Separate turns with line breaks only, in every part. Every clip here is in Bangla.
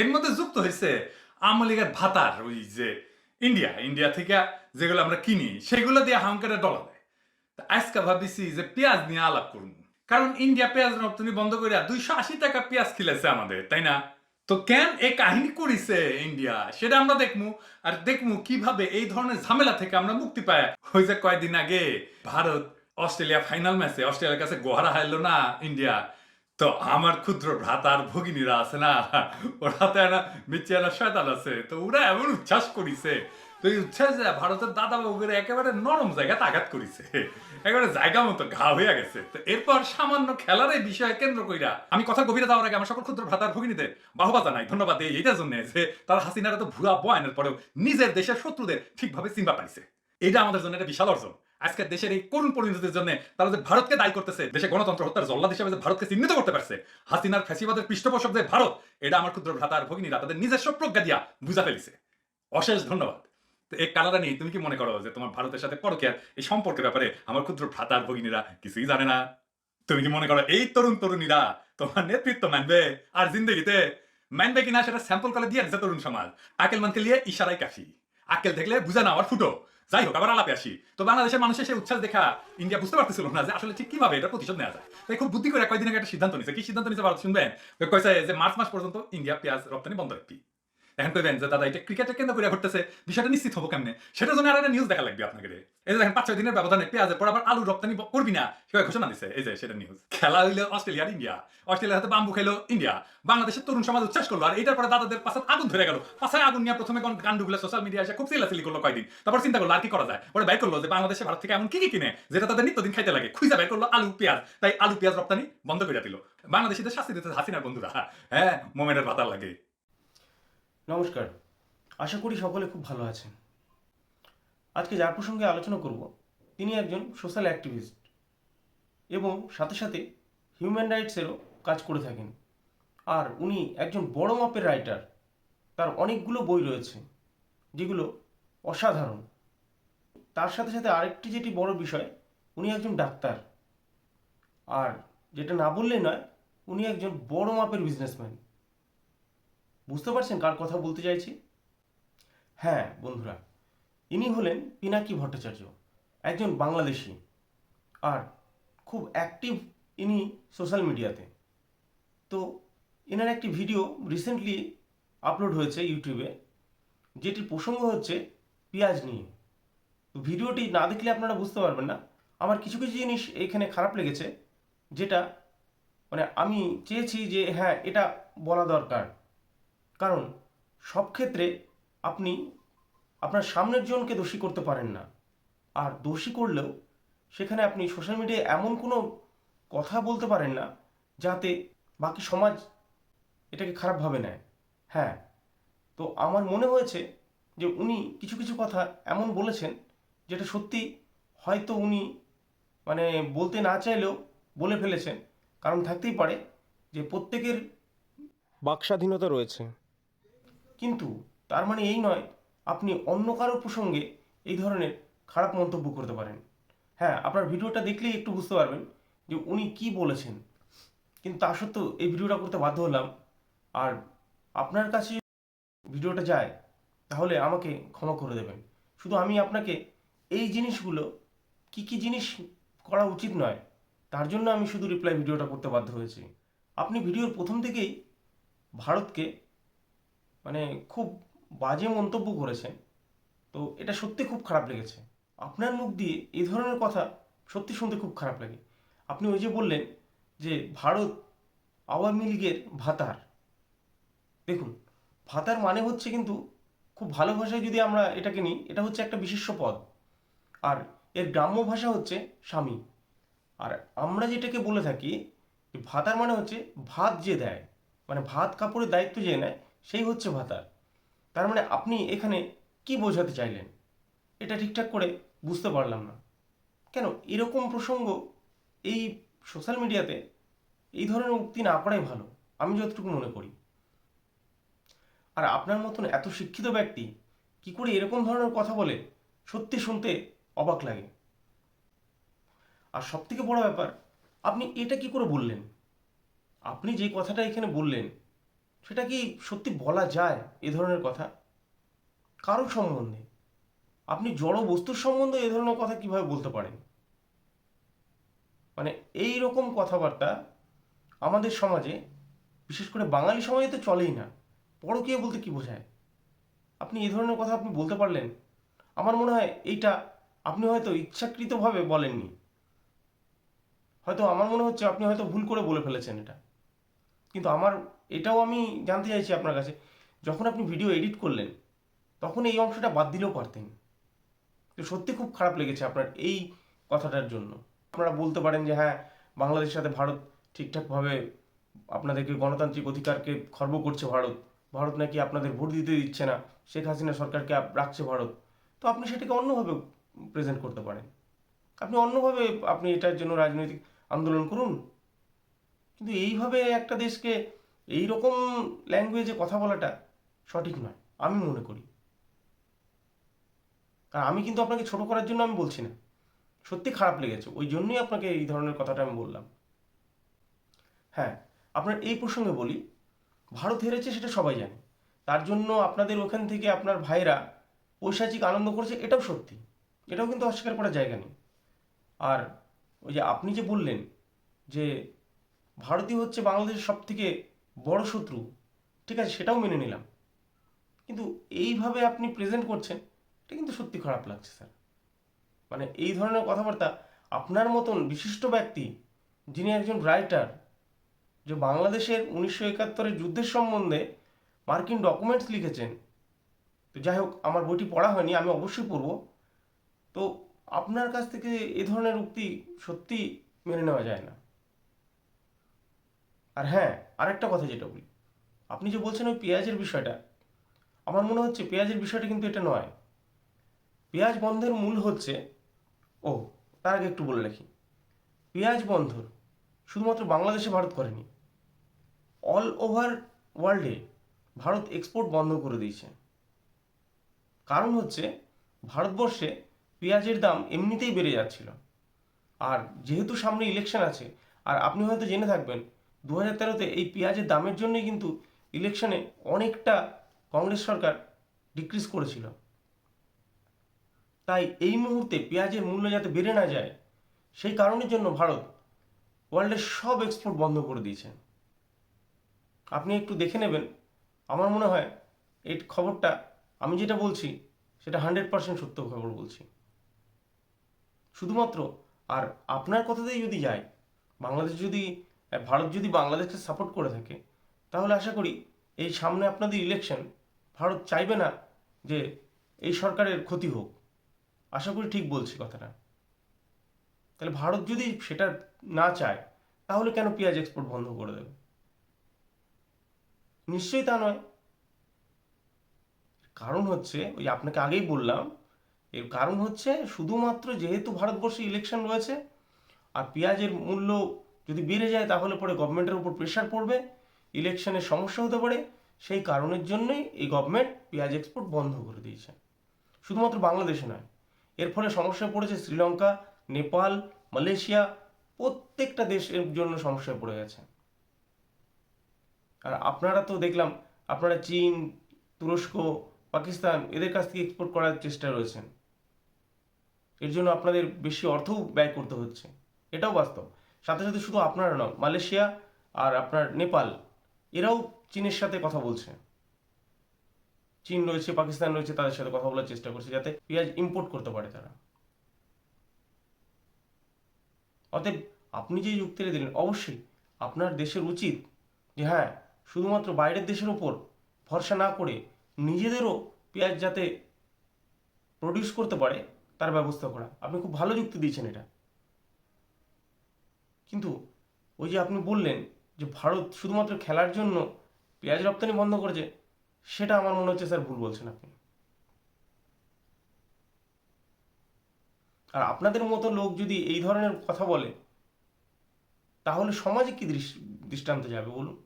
এর মধ্যে যুক্ত হয়েছে আওয়ামী লীগের ভাতার ওই যে ইন্ডিয়া ইন্ডিয়া থেকে যেগুলো আমরা কিনি, সেগুলো দিয়ে হামকারে ডলা দেয়। আজকে ভাবিছি যে পেঁয়াজ নিয়ে আলাপ করুন কারণ ইন্ডিয়া পেঁয়াজ রপ্তানি বন্ধ করে দুইশো আশি টাকা পেঁয়াজ খিলেছে আমাদের, তাই না? তো কেন এই কাহিনী করিছে ইন্ডিয়া সেটা আমরা দেখমু আর দেখমু কীভাবে এই ধরনের ঝামেলা থেকে আমরা মুক্তি পাই ওই যে কয়দিন আগে ভারত অস্ট্রেলিয়া ফাইনাল ম্যাচে অস্ট্রেলিয়ার কাছে গোহারা হারলো না ইন্ডিয়া তো আমার ক্ষুদ্র ভ্রাতার ভগিনীরা আছে না? ওরা তো একটা মিচিয়ানা শয়তান আছে। তো ওরা এমন উচ্ছ্বাস করিছে। তো এই উচ্ছ্বাস ভারতের দাদা বাবুকে একেবারে নরম জায়গাতে আঘাত করিছে। একেবারে জায়গা মতো ঘা হয়ে গেছে। তো এরপর সামান্য খেলার এই বিষয়ে কেন্দ্র কইরা আমি কথা গভীরে যাওয়ার আগে আমার সকল ক্ষুদ্র ভ্রাতার ভগিনীদের বাহবা জানাই। ধন্যবাদ এই এইটার জন্য যে তারা হাসিনারা তো ভুয়া বয়ানের পরেও নিজের দেশের শত্রুদের ঠিকভাবে চিনবা পাইছে। এটা আমাদের জন্য একটা বিশাল অর্জন। আজকের দেশের এই করুণ পরিণতির জন্য তারা যে ভারতকে দায়ী করতেছে, দেশে গণতন্ত্র হত্যার জল্লাদ হিসেবে যে ভারতকে চিহ্নিত করতে পারছে, হাসিনার ফ্যাসিবাদের পৃষ্ঠপোষক যে ভারত, এটা আমার ক্ষুদ্র ভ্রাতার ভগিনীরা তাদের নিজস্ব প্রজ্ঞা দিয়া বুঝা ফেলিছে। অশেষ ধন্যবাদ। তো এই কানাডা নিয়ে তুমি কি মনে করো যে তোমার ভারতের সাথে পরকিয়ার এই সম্পর্কের ব্যাপারে আমার ক্ষুদ্র ভ্রাতার ভগিনীরা কিছুই জানে না? তুমি কি মনে করো এই তরুণ তরুণীরা তোমার নেতৃত্ব মানবে? আর জিন্দগিতে মানবে কিনা সেটা স্যাম্পল করে দিয়ে তরুণ সমাজ। আকেল মানকে লিয়ে ইশারাই কাফি আকেল দেখলে বুঝে না আমার ফুটো। যাই হোক, আবার আলাপে আসি। তো বাংলাদেশের মানুষের সেই উচ্ছ্বাস দেখা ইন্ডিয়া বুঝতে পারতেছিল না যে আসলে ঠিক কীভাবে এটা প্রতিশোধ নেওয়া যায়। তাই খুব বুদ্ধি করে কয়েকদিন আগে একটা সিদ্ধান্ত নিয়েছে। কি সিদ্ধান্ত নিয়েছে ভারত শুনবেন? কয়েছে যে মার্চ মাস পর্যন্ত ইন্ডিয়া পেঁয়াজ রপ্তানি বন্ধ রাখবি এখন কইবেন যে দাদা এটা ক্রিকেটের কেন্দ্র করে ঘটতেছে বিষয়টা নিশ্চিত হব কেমনে? সেটার জন্য আর একটা নিউজ দেখা লাগবে আপনাকে এই যে দেখেন পাঁচ ছয় দিনের ব্যবধানে পেঁয়াজের পর আবার আলু রপ্তানি করবি না সেভাবে ঘোষণা দিছে। এই যে, সেটা নিউজ খেলা হইল অস্ট্রেলিয়া আর ইন্ডিয়া অস্ট্রেলিয়ার হাতে বাম্বু খেলো ইন্ডিয়া বাংলাদেশের তরুণ সমাজ উচ্ছ্বাস করল। আর এটার পরে দাদাদের পাশে আগুন ধরে গেল। পাশায় আগুন নিয়ে প্রথমে গান্ডুগুলো সোশ্যাল মিডিয়া এসে খুব চিল্লাচিল্লি করল কয়দিন তারপর চিন্তা করল, আর কি করা যায়? পরে বের করল যে বাংলাদেশে ভারত থেকে এমন কি কি কিনে, যেটা তাদের নিত্যদিন খাইতে লাগে। খুঁজে বের করল আলু, পেঁয়াজ। তাই আলু, পেঁয়াজ রপ্তানি বন্ধ করে দিল। বাংলাদেশিদের শাস্তি দিতে হাসিনার বন্ধুরা। হ্যাঁ মোমেন্টের ভাতার লাগে।
নমস্কার। আশা করি সকলে খুব ভালো আছেন। আজকে যার প্রসঙ্গে আলোচনা করব, তিনি একজন সোশ্যাল অ্যাক্টিভিস্ট এবং সাথে সাথে হিউম্যান রাইটসেরও কাজ করে থাকেন। আর উনি একজন বড় মাপের রাইটার। তার অনেকগুলো বই রয়েছে, যেগুলো অসাধারণ। তার সাথে সাথে আরেকটি যেটি বড় বিষয়, উনি একজন ডাক্তার। আর যেটা না বললেই নয়, উনি একজন বড় মাপের বিজনেসম্যান। বুঝতে পারছেন কার কথা বলতে চাইছি? হ্যাঁ বন্ধুরা। ইনি হলেন পিনাকি ভট্টাচার্য, একজন বাংলাদেশি। আর খুব অ্যাক্টিভ ইনি সোশ্যাল মিডিয়াতে তো। এনার একটি ভিডিও রিসেন্টলি আপলোড হয়েছে ইউটিউবে যেটির প্রসঙ্গ হচ্ছে পেঁয়াজ নিয়ে। তো ভিডিওটি না দেখলে আপনারা বুঝতে পারবেন না। আমার কিছু কিছু জিনিস এখানে খারাপ লেগেছে, যেটা মানে আমি চেয়েছি যে হ্যাঁ এটা বলা দরকার। কারণ সব ক্ষেত্রে আপনি আপনার সামনের জনকে দোষী করতে পারেন না। আর দোষী করলেও সেখানে আপনি সোশ্যাল মিডিয়ায় এমন কোনো কথা বলতে পারেন না যাতে বাকি সমাজ এটাকে খারাপভাবে নেয়। হ্যাঁ তো আমার মনে হয়েছে যে উনি কিছু কিছু কথা এমন বলেছেন যেটা সত্যি হয়তো উনি মানে বলতে না চাইলেও বলে ফেলেছেন। কারণ থাকতেই পারে যে প্রত্যেকের বাকস্বাধীনতা রয়েছে। কিন্তু তার মানে এই নয়, আপনি অন্য কারোর প্রসঙ্গে এই ধরনের খারাপ মন্তব্য করতে পারেন। হ্যাঁ আপনার ভিডিওটা দেখলেই একটু বুঝতে পারবেন যে উনি কি বলেছেন। কিন্তু তা সত্ত্বেও এই ভিডিওটা করতে বাধ্য হলাম। আর আপনার কাছে ভিডিওটা যায়, তাহলে আমাকে ক্ষমা করে দেবেন। শুধু আমি আপনাকে এই জিনিসগুলো, কি কি জিনিস করা উচিত নয়, তার জন্য আমি শুধু রিপ্লাই ভিডিওটা করতে বাধ্য হয়েছি। আপনি ভিডিওর প্রথম থেকেই ভারতকে মানে খুব বাজে মন্তব্য করেছেন। তো এটা সত্যি খুব খারাপ লেগেছে। আপনার মুখ দিয়ে এই ধরনের কথা সত্যি শুনতে খুব খারাপ লাগে। আপনি ওই যে বললেন যে ভারত আওয়ামী লীগের ভাতার। দেখুন, ভাতার মানে হচ্ছে কিন্তু খুব ভালো ভাষায় যদি আমরা এটাকে নিই, এটা হচ্ছে একটা বিশেষ্য পদ। আর এর গ্রাম্য ভাষা হচ্ছে স্বামী। আর আমরা যেটাকে বলে থাকি, ভাতার মানে হচ্ছে ভাত যে দেয় মানে ভাত কাপড়ের দায়িত্ব যে নেয় সেই হচ্ছে ভাতার। তার মানে আপনি এখানে কি বোঝাতে চাইলেন? এটা ঠিকঠাক করে বুঝতে পারলাম না। কেন? এরকম প্রসঙ্গ এই সোশ্যাল মিডিয়াতে এই ধরনের উক্তি না করাই ভালো, আমি যতটুকু মনে করি। আর আপনার মতন এত শিক্ষিত ব্যক্তি কি করে এরকম ধরনের কথা বলে? সত্যি শুনতে অবাক লাগে। আর সব থেকে বড় ব্যাপার, আপনি এটা কি করে বললেন? আপনি যে কথাটা এখানে বললেন সেটা কি সত্যি বলা যায় এ ধরনের কথা? কারও সম্বন্ধে আপনি জড় বস্তুর সম্বন্ধে এ ধরনের কথা কীভাবে বলতে পারেন? মানে এই রকম কথাবার্তা আমাদের সমাজে, বিশেষ করে বাঙালি সমাজে তো চলেই না। পরকীয়া বলতে কি বোঝায়? আপনি এ ধরনের কথা আপনি বলতে পারলেন, আমার মনে হয় এইটা আপনি হয়তো ইচ্ছাকৃতভাবে বলেননি। হয়তো আমার মনে হচ্ছে আপনি হয়তো ভুল করে বলে ফেলেছেন এটা। কিন্তু আমার এটাও আমি জানতে চাইছি আপনার কাছে। যখন আপনি ভিডিও এডিট করলেন, তখন এই অংশটা বাদ দিলেও পারতেন। তো সত্যি খুব খারাপ লেগেছে আপনার এই কথাটার জন্য। আপনারা বলতে পারেন যে হ্যাঁ বাংলাদেশের সাথে ভারত ঠিকঠাকভাবে আপনাদেরকে গণতান্ত্রিক অধিকারকে খর্ব করছে ভারত। ভারত নাকি আপনাদের ভোট দিতে দিচ্ছে না। শেখ হাসিনা সরকারকে রাখছে ভারত। তো আপনি সেটাকে অন্যভাবে প্রেজেন্ট করতে পারেন। আপনি অন্যভাবে আপনি এটার জন্য রাজনৈতিক আন্দোলন করুন। কিন্তু এইভাবে একটা দেশকে এই রকম ল্যাঙ্গুয়েজে কথা বলাটা সঠিক নয়, আমি মনে করি। আর আমি কিন্তু আপনাকে ছোট করার জন্য আমি বলছি না। সত্যি খারাপ লেগেছে, ওই জন্যই আপনাকে এই ধরনের কথাটা আমি বললাম। হ্যাঁ আপনার এই প্রসঙ্গে বলি, ভারত হেরেছে সেটা সবাই জানে। তার জন্য আপনাদের ওখান থেকে আপনার ভাইরা পৈশাচিক আনন্দ করেছে, এটাও সত্যি। এটাও কিন্তু অস্বীকার করার জায়গা নেই। আর ওই যে আপনি যে বললেন যে ভারতীয় হচ্ছে বাংলাদেশের সব থেকে বড় শত্রু, ঠিক আছে, সেটাও মেনে নিলাম। কিন্তু এইভাবে আপনি প্রেজেন্ট করছেন, এটা কিন্তু সত্যি খারাপ লাগছে স্যার মানে এই ধরনের কথাবার্তা আপনার মতন বিশিষ্ট ব্যক্তি, যিনি একজন রাইটার যে বাংলাদেশের উনিশশো একাত্তরের যুদ্ধের সম্বন্ধে মার্কিন ডকুমেন্টস লিখেছেন, তো যাই হোক, আমার বইটি পড়া হয়নি, আমি অবশ্যই পড়ব। তো আপনার কাছ থেকে এ ধরনের উক্তি সত্যি মেনে নেওয়া যায় না। আর হ্যাঁ আরেকটা কথা যেটা বলি। আপনি যে বলছেন ওই পেঁয়াজের বিষয়টা, আমার মনে হচ্ছে পেঁয়াজের বিষয়টা কিন্তু এটা নয়। পেঁয়াজ বন্ধের মূল হচ্ছে, ও, তার আগে একটু বলে রাখি। পেঁয়াজ বন্ধ শুধুমাত্র বাংলাদেশে ভারত করেনি, অল ওভার ওয়ার্ল্ডে ভারত এক্সপোর্ট বন্ধ করে দিয়েছে। কারণ হচ্ছে, ভারতবর্ষে পেঁয়াজের দাম এমনিতেই বেড়ে যাচ্ছিল। আর যেহেতু সামনে ইলেকশন আছে, আর আপনি হয়তো জেনে থাকবেন দু হাজার তেরোতে এই পেঁয়াজের দামের জন্যই কিন্তু ইলেকশনে অনেকটা কংগ্রেস সরকার ডিক্রিজ করেছিল। তাই এই মুহূর্তে পেঁয়াজের মূল্য যাতে বেড়ে না যায়, সেই কারণের জন্য ভারত ওয়ার্ল্ডের সব এক্সপোর্ট বন্ধ করে দিয়েছে। আপনি একটু দেখে নেবেন, আমার মনে হয় এই খবরটা আমি যেটা বলছি, সেটা হান্ড্রেড পার্সেন্ট সত্য খবর বলছি। শুধুমাত্র, আর আপনার কথাতেই যদি যায়, বাংলাদেশ যদি ভারত যদি বাংলাদেশকে সাপোর্ট করে থাকে, তাহলে আশা করি এই সামনে আপনাদের ইলেকশন ভারত চাইবে না যে এই সরকারের ক্ষতি হোক। আশা করি ঠিক বলছি কথাটা। তাহলে ভারত যদি সেটা না চায়, তাহলে কেন পেঁয়াজ এক্সপোর্ট বন্ধ করে দেবে? নিশ্চয়ই তা নয়। কারণ হচ্ছে, ওই আপনাকে আগেই বললাম, এর কারণ হচ্ছে শুধুমাত্র যেহেতু ভারতবর্ষে ইলেকশন রয়েছে, আর পেঁয়াজের মূল্য যদি বেড়ে যায় তাহলে পরে গভর্নমেন্টের উপর প্রেশার পড়বে ইলেকশনের সমস্যা হতে পারে, সেই কারণের জন্যই এই গভর্নমেন্ট পেঁয়াজ এক্সপোর্ট বন্ধ করে দিয়েছে। শুধুমাত্র বাংলাদেশে নয়, এর ফলে সমস্যায় পড়েছে শ্রীলঙ্কা, নেপাল, মালয়েশিয়া, প্রত্যেকটা দেশের জন্য সমস্যায় পড়ে গেছে। আর আপনারা তো দেখলাম, আপনারা চীন, তুরস্ক, পাকিস্তান এদের কাছ থেকে এক্সপোর্ট করার চেষ্টা রয়েছেন। এর জন্য আপনাদের বেশি অর্থও ব্যয় করতে হচ্ছে। এটাও বাস্তব। সাথে সাথে শুধু আপনারা নয় মালয়েশিয়া আর আপনার নেপাল, এরাও চীনের সাথে কথা বলছে। চীন রয়েছে, পাকিস্তান রয়েছে, তাদের সাথে কথা বলার চেষ্টা করছে যাতে পেঁয়াজ ইম্পোর্ট করতে পারে তারা। অতএব আপনি যে যুক্তিটা দিলেন, অবশ্যই আপনার দেশের উচিত যে হ্যাঁ শুধুমাত্র বাইরের দেশের ওপর ভরসা না করে নিজেদেরও পেঁয়াজ যাতে প্রডিউস করতে পারে, তার ব্যবস্থা করা। আপনি খুব ভালো যুক্তি দিয়েছেন এটা। কিন্তু ওই যে আপনি বললেন যে ভারত শুধুমাত্র খেলার জন্য পেঁয়াজ রপ্তানি বন্ধ করেছে, সেটা আমার মনে হচ্ছে স্যার ভুল বলছেন আপনি। আর আপনাদের মতো লোক যদি এই ধরনের কথা বলে, তাহলে সমাজে কি দৃষ্টান্ত যাবে বলুন?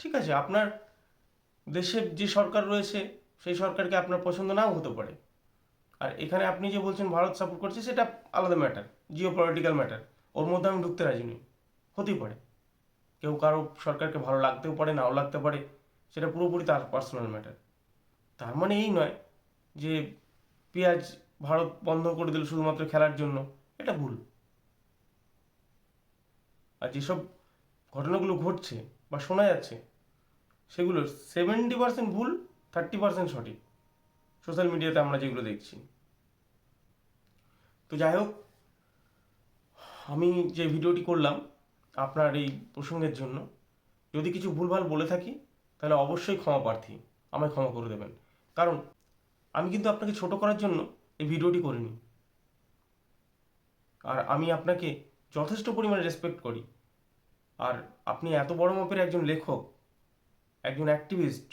ঠিক আছে, আপনার দেশের যে সরকার রয়েছে, সেই সরকারকে আপনার পছন্দ নাও হতে পারে। আর এখানে আপনি যে বলছেন ভারত সাপোর্ট করছে, সেটা আলাদা ম্যাটার জিও পলিটিক্যাল ম্যাটার ওর মধ্যে আমি ঢুকতে রাজি নই। হতেই পারে। কেউ কারও সরকারকে ভালো লাগতেও পারে, নাও লাগতে পারে, সেটা পুরোপুরি তার পার্সোনাল ম্যাটার তার মানে এই নয় যে পেঁয়াজ ভারত বন্ধ করে দিল শুধুমাত্র খেলার জন্য, এটা ভুল। আর যেসব ঘটনাগুলো ঘটছে বা শোনা যাচ্ছে, সেগুলো সেভেন্টি পার্সেন্ট ভুল থার্টি পার্সেন্ট সঠিক। সোশ্যাল মিডিয়াতে আমরা যেগুলো দেখছি। তো যাই হোক আমি যে ভিডিওটি করলাম আপনার এই প্রসঙ্গের জন্য, যদি কিছু ভুলভাল বলে থাকি, তাহলে অবশ্যই ক্ষমা প্রার্থী আমায় ক্ষমা করে দেবেন। কারণ, আমি কিন্তু আপনাকে ছোট করার জন্য এই ভিডিওটি করিনি। আর আমি আপনাকে যথেষ্ট পরিমাণে রেসপেক্ট করি। আর আপনি এত বড় মাপের একজন লেখক, একজন অ্যাক্টিভিস্ট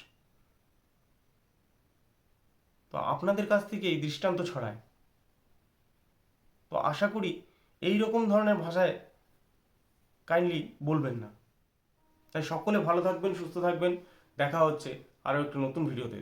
তো আপনাদের কাছ থেকে এই দৃষ্টান্ত ছড়ায়। তো আশা করি এই রকম ধরনের ভাষায় কাইন্ডলি বলবেন না। তাই সকলে ভালো থাকবেন, সুস্থ থাকবেন। দেখা হচ্ছে আরও একটি নতুন ভিডিওতে।